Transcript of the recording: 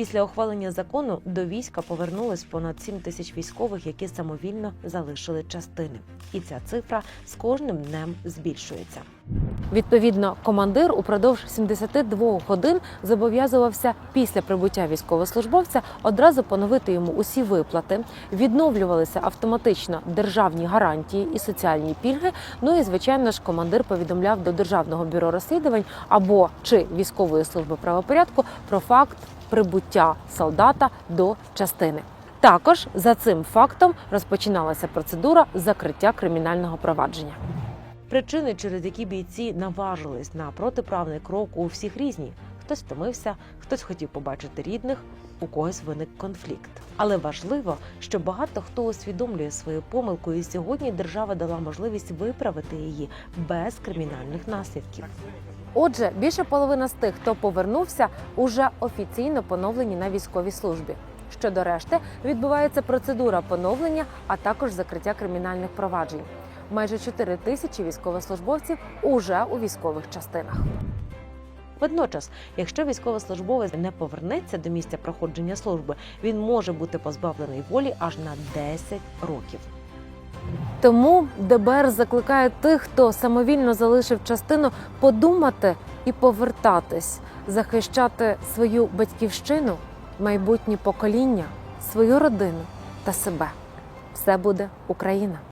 Після ухвалення закону до війська повернулись понад 7 тисяч військових, які самовільно залишили частини. І ця цифра з кожним днем збільшується. Відповідно, командир упродовж 72 годин зобов'язувався після прибуття військовослужбовця одразу поновити йому усі виплати, відновлювалися автоматично державні гарантії і соціальні пільги. Ну і звичайно ж, командир повідомляв до державного бюро розслідувань або чи військової служби правопорядку про факт прибуття солдата до частини. Також за цим фактом розпочиналася процедура закриття кримінального провадження. Причини, через які бійці наважились на протиправний крок, у всіх різні. Хтось втомився, хтось хотів побачити рідних, у когось виник конфлікт. Але важливо, що багато хто усвідомлює свою помилку, і сьогодні держава дала можливість виправити її без кримінальних наслідків. Отже, більше половина з тих, хто повернувся, уже офіційно поновлені на військовій службі. Щодо решти, відбувається процедура поновлення, а також закриття кримінальних проваджень. Майже 4 тисячі військовослужбовців уже у військових частинах. Водночас, якщо військовослужбовець не повернеться до місця проходження служби, він може бути позбавлений волі аж на 10 років. Тому ДБР закликає тих, хто самовільно залишив частину, подумати і повертатись, захищати свою батьківщину, майбутні покоління, свою родину та себе. Все буде Україна.